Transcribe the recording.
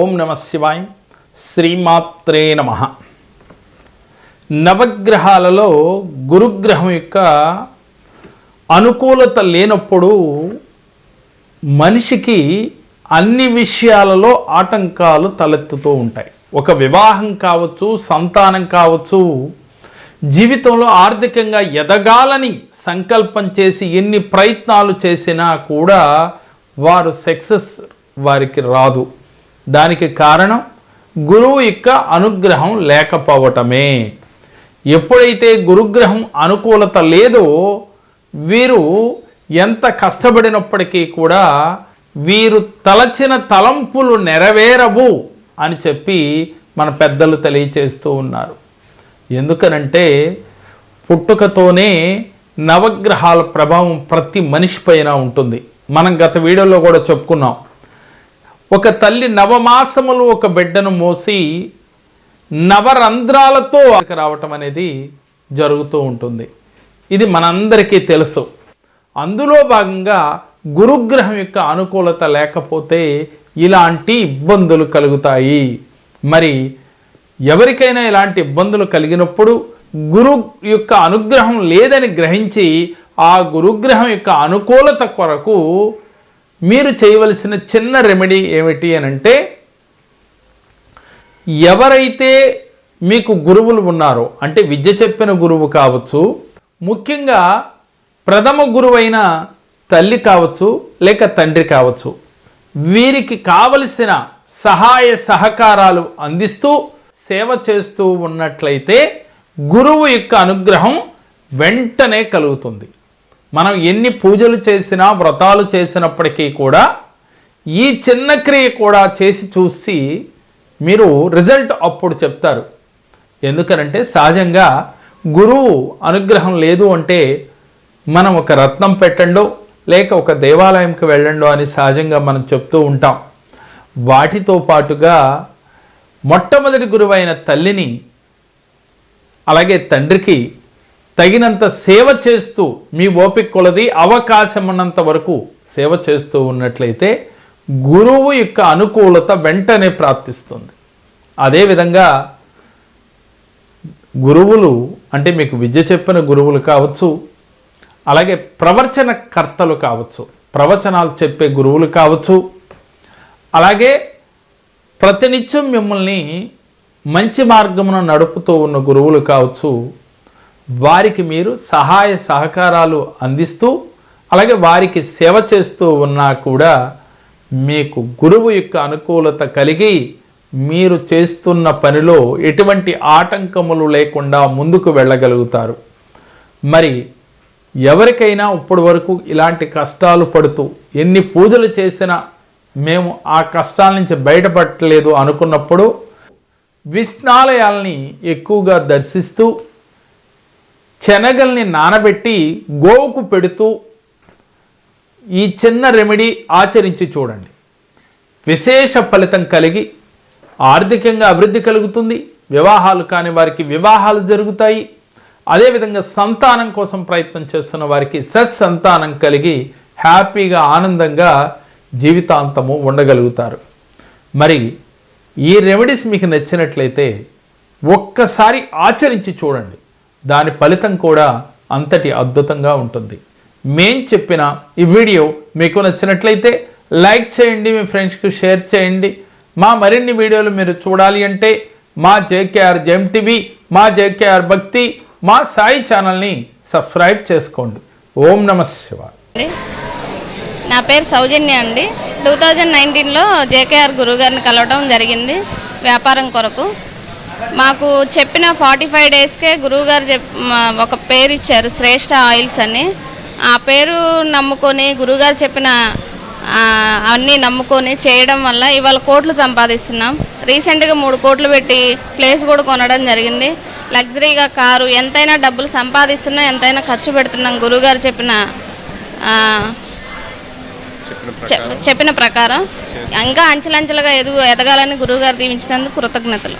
ఓం నమ శివాయ శ్రీమాత్రే నమ. నవగ్రహాలలో గురుగ్రహం యొక్క అనుకూలత లేనప్పుడు మనిషికి అన్ని విషయాలలో ఆటంకాలు తలెత్తుతూ ఉంటాయి. ఒక వివాహం కావచ్చు సంతానం కావచ్చు జీవితంలో ఆర్థికంగా ఎదగాలని సంకల్పం చేసి ఎన్ని ప్రయత్నాలు చేసినా కూడా వారు సక్సెస్ వారికి రాదు. దానికి కారణం గురువు యొక్క అనుగ్రహం లేకపోవటమే. ఎప్పుడైతే గురుగ్రహం అనుకూలత లేదో వీరు ఎంత కష్టపడినప్పటికీ కూడా వీరు తలచిన తలంపులు నెరవేరవు అని చెప్పి మన పెద్దలు తెలియచేస్తూ ఉన్నారు. ఎందుకనంటే పుట్టుకతోనే నవగ్రహాల ప్రభావం ప్రతి మనిషి పైన ఉంటుంది. మనం గత వీడియోలో కూడా చెప్పుకున్నాం. ఒక తల్లి నవమాసములు ఒక బిడ్డను మోసి నవరంధ్రాలతో రావటం అనేది జరుగుతూ ఉంటుంది. ఇది మనందరికీ తెలుసు. అందులో భాగంగా గురుగ్రహం యొక్క అనుకూలత లేకపోతే ఇలాంటి ఇబ్బందులు కలుగుతాయి. మరి ఎవరికైనా ఇలాంటి ఇబ్బందులు కలిగినప్పుడు గురు యొక్క అనుగ్రహం లేదని గ్రహించి ఆ గురుగ్రహం యొక్క అనుకూలత కొరకు మీరు చేయవలసిన చిన్న రెమెడీ ఏమిటి అని అంటే ఎవరైతే మీకు గురువులు ఉన్నారో అంటే విద్య చెప్పిన గురువు కావచ్చు ముఖ్యంగా ప్రథమ గురువైన తల్లి కావచ్చు లేక తండ్రి కావచ్చు వీరికి కావలసిన సహాయ సహకారాలు అందిస్తూ సేవ చేస్తూ ఉన్నట్లయితే గురువు యొక్క అనుగ్రహం వెంటనే కలుగుతుంది. మనం ఎన్ని పూజలు చేసినా వ్రతాలు చేసినప్పటికీ కూడా ఈ చిన్న క్రియ కూడా చేసి చూసి మీరు రిజల్ట్ అప్పుడు చెప్తారు. ఎందుకనంటే సహజంగా గురువు అనుగ్రహం లేదు అంటే మనం ఒక రత్నం పెట్టండో లేక ఒక దేవాలయంకి వెళ్ళండో అని సహజంగా మనం చెప్తూ ఉంటాం. వాటితో పాటుగా మొట్టమొదటి గురువైన తల్లిని అలాగే తండ్రికి తగినంత సేవ చేస్తూ మీ ఓపిక కొలది అవకాశం ఉన్నంత వరకు సేవ చేస్తూ ఉన్నట్లయితే గురువు యొక్క అనుకూలత వెంటనే ప్రాప్తిస్తుంది. అదేవిధంగా గురువులు అంటే మీకు విద్య చెప్పిన గురువులు కావచ్చు అలాగే ప్రవచన కర్తలు కావచ్చు ప్రవచనాలు చెప్పే గురువులు కావచ్చు అలాగే ప్రతినిత్యం మిమ్మల్ని మంచి మార్గమున నడుపుతూ ఉన్న గురువులు కావచ్చు వారికి మీరు సహాయ సహకారాలు అందిస్తూ అలాగే వారికి సేవ చేస్తూ ఉన్నా కూడా మీకు గురువు యొక్క అనుకూలత కలిగి మీరు చేస్తున్న పనిలో ఎటువంటి ఆటంకములు లేకుండా ముందుకు వెళ్ళగలుగుతారు. మరి ఎవరికైనా ఇప్పటి వరకు ఇలాంటి కష్టాలు పడుతూ ఎన్ని పూజలు చేసినా మేము ఆ కష్టాల నుంచి బయటపడలేదు అనుకున్నప్పుడు విష్ణాలయాల్ని ఎక్కువగా దర్శిస్తూ శనగల్ని నానబెట్టి గోవుకు పెడుతూ ఈ చిన్న రెమెడీ ఆచరించి చూడండి. విశేష ఫలితం కలిగి ఆర్థికంగా అభివృద్ధి కలుగుతుంది. వివాహాలు కాని వారికి వివాహాలు జరుగుతాయి. అదేవిధంగా సంతానం కోసం ప్రయత్నం చేస్తున్న వారికి సత్సంతానం కలిగి హ్యాపీగా ఆనందంగా జీవితాంతము ఉండగలుగుతారు. మరి ఈ రెమెడీస్ మీకు నచ్చినట్లయితే ఒక్కసారి ఆచరించి చూడండి. దాని ఫలితం కూడా అంతటి అద్భుతంగా ఉంటుంది. మేం చెప్పిన ఈ వీడియో మీకు నచ్చినట్లయితే లైక్ చేయండి మీ ఫ్రెండ్స్కి షేర్ చేయండి. మా మరిన్ని వీడియోలు మీరు చూడాలి అంటే మా జేకేఆర్ జెమ్ టీవీ మా జేకేఆర్ భక్తి మా సాయి ఛానల్ని సబ్స్క్రైబ్ చేసుకోండి. ఓం నమ శివాయ. నా పేరు సౌజన్య అండి. టూ థౌజండ్ నైన్టీన్లో జేకేఆర్ గురువు గారిని కలవడం జరిగింది. వ్యాపారం కొరకు. మాకు చెప్పిన ఫార్టీ ఫైవ్ డేస్కే గురువుగారు చెప్ ఒక పేరు ఇచ్చారు శ్రేష్ఠ ఆయిల్స్ అని. ఆ పేరు నమ్ముకొని గురువుగారు చెప్పిన అన్నీ నమ్ముకొని చేయడం వల్ల ఇవాళ కోట్లు సంపాదిస్తున్నాం. రీసెంట్గా మూడు కోట్లు పెట్టి ప్లేస్ కూడా కొనడం జరిగింది. లగ్జరీగా కారు ఎంతైనా డబ్బులు సంపాదిస్తున్నా ఎంతైనా ఖర్చు పెడుతున్నాం గురువుగారు చెప్పిన చెప్పిన ప్రకారం. ఇంకా అంచెలంచెలుగా ఎదుగు ఎదగాలని గురువుగారు దీవించినందుకు కృతజ్ఞతలు.